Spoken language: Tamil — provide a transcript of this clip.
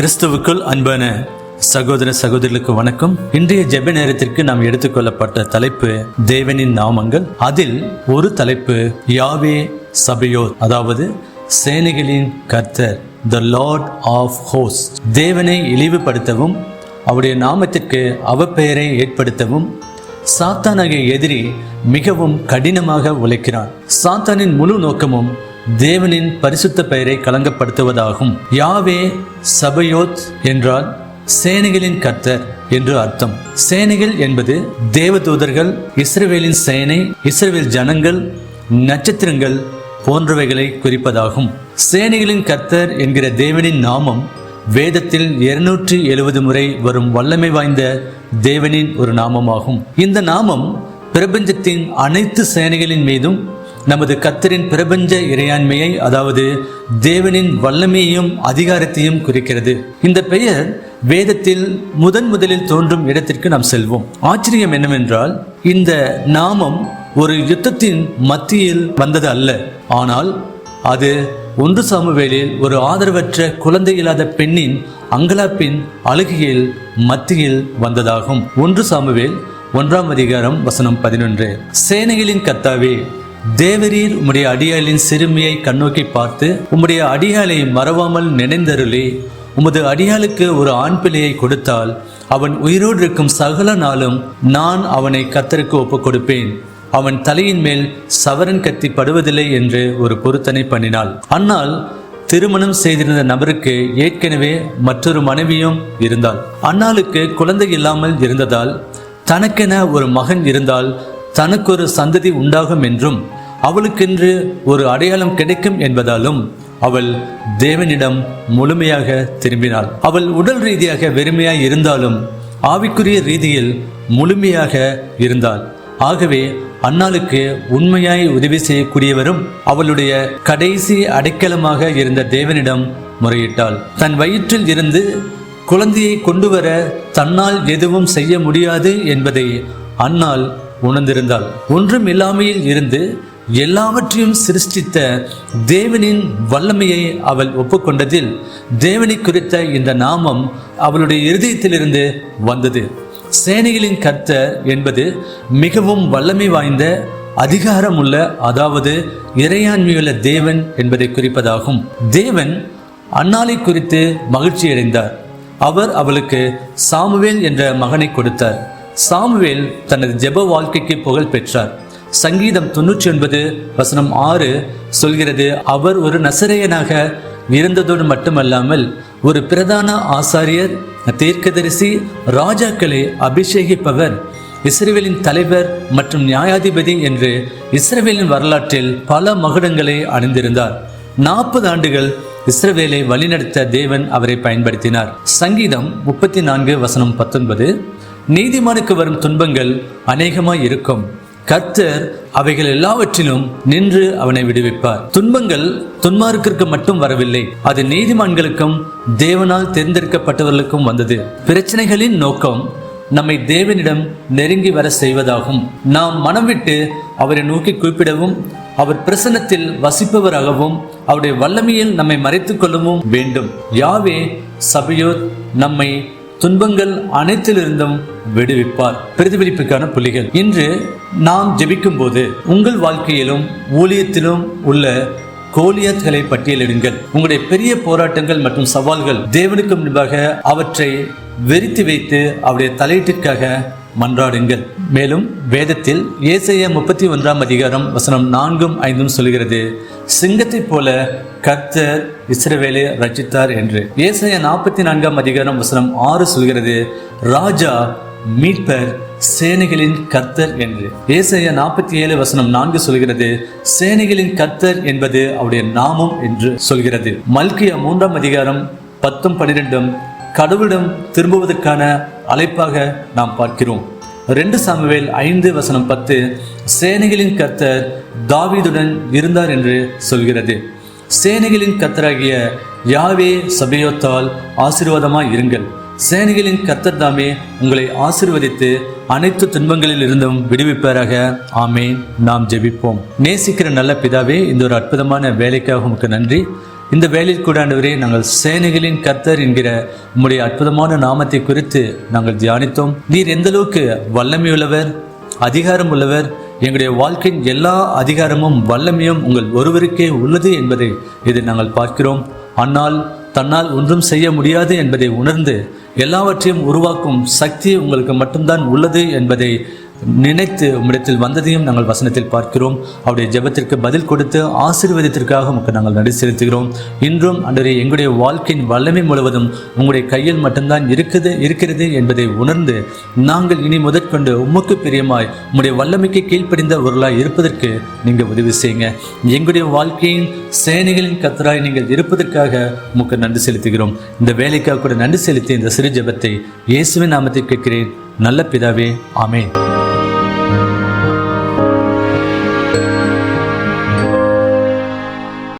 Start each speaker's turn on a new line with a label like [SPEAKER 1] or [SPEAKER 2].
[SPEAKER 1] கிறிஸ்துவுக்குள் அன்பான சகோதர சகோதரிகளுக்கு வணக்கம். இன்றைய ஜெப நேரத்திற்கு நாம் எடுத்துக்கொள்ளப்பட்ட தலைப்பு தேவனின் நாமங்கள். அதில் ஒரு தலைப்பு யாவே சபையோ அதாவது சேனைகளின் கர்த்தர் த லார்ட் ஆஃப் ஹோஸ்ட் தேவனை இழிவுபடுத்தவும் அவருடைய நாமத்திற்கு அவப்பெயரை ஏற்படுத்தவும் சாத்தானாகிய எதிரி மிகவும் கடினமாக உழைக்கிறான். சாத்தானின் முழு நோக்கமும் தேவனின் பரிசுத்த பெயரை களங்கப்படுத்துவதாகும். யாவே சபையோத் என்றால் சேனைகளின் கர்த்தர் என்று அர்த்தம். சேனைகள் என்பது தேவதூதர்கள் இஸ்ரவேலின் சேனை இஸ்ரவேல் ஜனங்கள் நட்சத்திரங்கள் போன்றவைகளை குறிப்பதாகும். சேனைகளின் கர்த்தர் என்கிற தேவனின் நாமம் வேதத்தில் இருநூற்றி எழுபது முறை வரும் வல்லமை வாய்ந்த தேவனின் ஒரு நாமமாகும். இந்த நாமம் பிரபஞ்சத்தின் அனைத்து சேனைகளின் மீதும் நமது கத்தரின் பிரபஞ்ச இறையாண்மையை அதாவது தேவனின் வல்லமையையும் அதிகாரத்தையும் குறிக்கிறது. இந்த பெயர் வேதத்தில் முதன் முதலில் தோன்றும் இடத்திற்கு நாம் செல்வோம். ஆச்சரியம் என்னவென்றால் இந்த நாமம் ஒரு யுத்தத்தின் மத்தியில் வந்தது அல்ல. ஆனால் அது ஒன்று சாமுவேலில் ஒரு ஆதரவற்ற குழந்தை இல்லாத பெண்ணின் அங்கலாப்பின் அழுகையில் மத்தியில் வந்ததாகும். ஒன்று சாமுவேல் ஒன்றாம் அதிகாரம் வசனம் பதினொன்று. சேனைகளின் கத்தாவே தேவரீர் உம்முடைய அடியாளின் சிறுமியை கண்ணோக்கி பார்த்து உம்முடைய அடியாளை மறவாமல் நினைந்தருளி உமது அடியாளுக்கு ஒரு ஆண் பிள்ளையை கொடுத்தால் அவன் உயிரோடு இருக்கும் சகல நாளும் நான் அவனை கத்தருக்கு ஒப்புக் கொடுப்பேன் அவன் தலையின் மேல் சவரன் கத்தி படுவதில்லை என்று ஒரு பொருத்தனை பண்ணினாள். அன்னால் திருமணம் செய்திருந்த நபருக்கு ஏற்கனவே மற்றொரு மனைவியும் இருந்தாள். அன்னாளுக்கு குழந்தை இல்லாமல் இருந்ததால் தனக்கென ஒரு மகன் இருந்தால் தனக்கு ஒரு சந்ததி உண்டாகும் என்றும் அவளுக்கென்று ஒரு அடையாளம் கிடைக்கும் என்பதாலும் அவள் தேவனிடம் முழுமையாக திரும்பினாள். அவள் உடல் ரீதியாக வெறுமையாய் இருந்தாலும் ஆவிக்குரிய ரீதியில் முழுமையாக இருந்தாள். ஆகவே அன்னாளுக்கு உண்மையாய் உதவி செய்யக்கூடியவரும் அவளுடைய கடைசி அடைக்கலமாக இருந்த தேவனிடம் முறையிட்டாள். தன் வயிற்றில் இருந்து குழந்தையை கொண்டு வர தன்னால் எதுவும் செய்ய முடியாது என்பதை அன்னாள் உணர்ந்திருந்தாள் ஒன்றும் இல்லாமையில் இருந்து எல்லாவற்றையும் சிருஷ்டித்த தேவனின் வல்லமையை அவள் ஒப்புக்கொண்டதில் தேவனை குறித்த இந்த நாமம் அவளுடைய இருதயத்திலிருந்து வந்தது. சேனைகளின் கர்த்தர் என்பது மிகவும் வல்லமை வாய்ந்த அதிகாரமுள்ள அதாவது இறையாண்மையுள்ள தேவன் என்பதை குறிப்பதாகும். தேவன் அன்னாலை குறித்து மகிழ்ச்சி அடைந்தார் அவர் அவளுக்கு சாமுவேல் என்ற மகனை கொடுத்தார். சாமுவேல் தனது ஜெப வாழ்க்கைக்கு புகழ் பெற்றார். சங்கீதம் தொன்னூற்றி ஒன்பது வசனம் ஆறு சொல்கிறது அவர் ஒரு நசரேயனாக இருந்ததோடு மட்டுமல்லாமல் ஒரு பிரதான ஆசாரியர் தீர்க்கதரிசி ராஜாக்களை அபிஷேகிப்பவர் இஸ்ரேவேலின் தலைவர் மற்றும் நியாயாதிபதி என்று இஸ்ரேவேலின் வரலாற்றில் பல மகுடங்களை அணிந்திருந்தார். நாற்பது ஆண்டுகள் இஸ்ரவேலை வழிநடத்த தேவன் அவரை பயன்படுத்தினார். சங்கீதம் முப்பத்தி நான்கு வசனம் பத்தொன்பது நீதிமானுக்கு வரும் துன்பங்கள் அநேகமாய் இருக்கும். கர்த்தர் அவைகள் எல்லாவற்றிலும் நின்று அவனை விடுவிப்பார். துன்பங்கள் துன்மார்க்கிற்கு மட்டும் வரவில்லை. அது நீதிமான்களுக்கும் தேவனால் தேர்ந்தெடுக்கப்பட்டவர்களுக்கும் வந்தது. பிரச்சனைகளின் நோக்கம் நம்மை தேவனிடம் நெருங்கி வர செய்வதாகும். நாம் மனம் விட்டு அவரை நோக்கி குறிப்பிடவும் அவர் பிரசன்னத்தில் வசிப்பவராகவும் அவருடைய வல்லமையில் நம்மை மறைத்துக் கொள்ளவும் வேண்டும். யாவே சபையோர் நம்மை துன்பங்கள் அனைத்திலிருந்தும் விடுவிப்பார். பிரதிபலிப்புக்கான புள்ளிகள் இன்று நாம் ஜெபிக்கும் போது உங்கள் வாழ்க்கையிலும் ஊழியத்திலும் உள்ள கோலியத்களை பட்டியலிடுங்கள். உங்களுடைய பெரிய போராட்டங்கள் மற்றும் சவால்கள் தேவனுக்கு முன்பாக அவற்றை வெறித்து வைத்து அவருடைய தலையீட்டிற்காக மன்றாடுங்கள். மேலும் வேதத்தில் ஏசைய முப்பத்தி ஒன்றாம் அதிகாரம் வசனம் நான்கும் ஐந்தும் சொல்கிறது சிங்கத்தைப் போல கர்த்தர் இஸ்ரவேலை ரச்சித்தார் என்று. ஏசைய நாற்பத்தி நான்காம் அதிகாரம் வசனம் ஆறு சொல்கிறது ராஜா மீட்பர் சேனைகளின் கர்த்தர் என்று. ஏசைய நாற்பத்தி ஏழு வசனம் நான்கு சொல்கிறது சேனைகளின் கர்த்தர் என்பது அவருடைய நாமம் என்று சொல்கிறது. மல்கியா மூன்றாம் அதிகாரம் பத்தும் பன்னிரெண்டும் கடவுளிடம் திரும்புவதற்கான அழைப்பாக நாம் பார்க்கிறோம். ரெண்டு சாமுவேல் ஐந்து வசனம் பத்து சேனைகளின் கர்த்தர் தாவீதுடன் இருந்தார் என்று சொல்கிறது. சேனைகளின் கர்த்தராகிய யாவே சபையோத்தால் ஆசீர்வாதமாய் இருங்கள். சேனைகளின் கர்த்தர் தாமே உங்களை ஆசிர்வதித்து அனைத்து துன்பங்களில் இருந்தும் விடுவிப்பாராக. ஆமேன். நாம் ஜெபிப்போம். நேசிக்கிற நல்ல பிதாவே இந்த ஒரு அற்புதமான வேலைக்காக உமக்கு நன்றி. இந்த வேலையில் கூட ஆண்டவரே நாங்கள் சேனைகளின் கர்த்தர் என்கிற உம்முடைய அற்புதமான நாமத்தை குறித்து நாங்கள் தியானித்தோம். நீர் எந்த அளவுக்கு வல்லமையுள்ளவர் அதிகாரம் உள்ளவர் எங்களுடைய வாழ்க்கையின் எல்லா அதிகாரமும் வல்லமையும் உங்கள் ஒருவருக்கே உள்ளது என்பதை இதை நாங்கள் பார்க்கிறோம். ஆனால் தன்னால் ஒன்றும் செய்ய முடியாது என்பதை உணர்ந்து எல்லாவற்றையும் உருவாக்கும் சக்தி உங்களுக்கு மட்டும்தான் உள்ளது என்பதை நினைத்து உம்மிடத்தில் வந்ததையும் நாங்கள் வசனத்தில் பார்க்கிறோம். அவருடைய ஜெபத்திற்கு பதில் கொடுத்து ஆசீர்வாதத்திற்காக உமக்கு நாங்கள் நடி செலுத்துகிறோம். இன்றும் அன்றைய எங்களுடைய வாழ்க்கையின் வல்லமை முழுவதும் உங்களுடைய கையில் மட்டும்தான் இருக்குது இருக்கிறது என்பதை உணர்ந்து நாங்கள் இனி முதற்கொண்டு உமக்கு பிரியமாய் உங்களுடைய வல்லமைக்கு கீழ்ப்படிந்த உருளாய் இருப்பதற்கு நீங்கள் உதவி செய்யுங்க. எங்களுடைய வாழ்க்கையின் சேனைகளின் கத்தராய் நீங்கள் இருப்பதற்காக உமக்கு நன்றி செலுத்துகிறோம். இந்த வேலைக்காக கூட நன்றி செலுத்தி இந்த சிறு ஜெபத்தை இயேசுவின் நாமத்தை கேட்கிறேன். நல்ல பிதாவே ஆமேன்.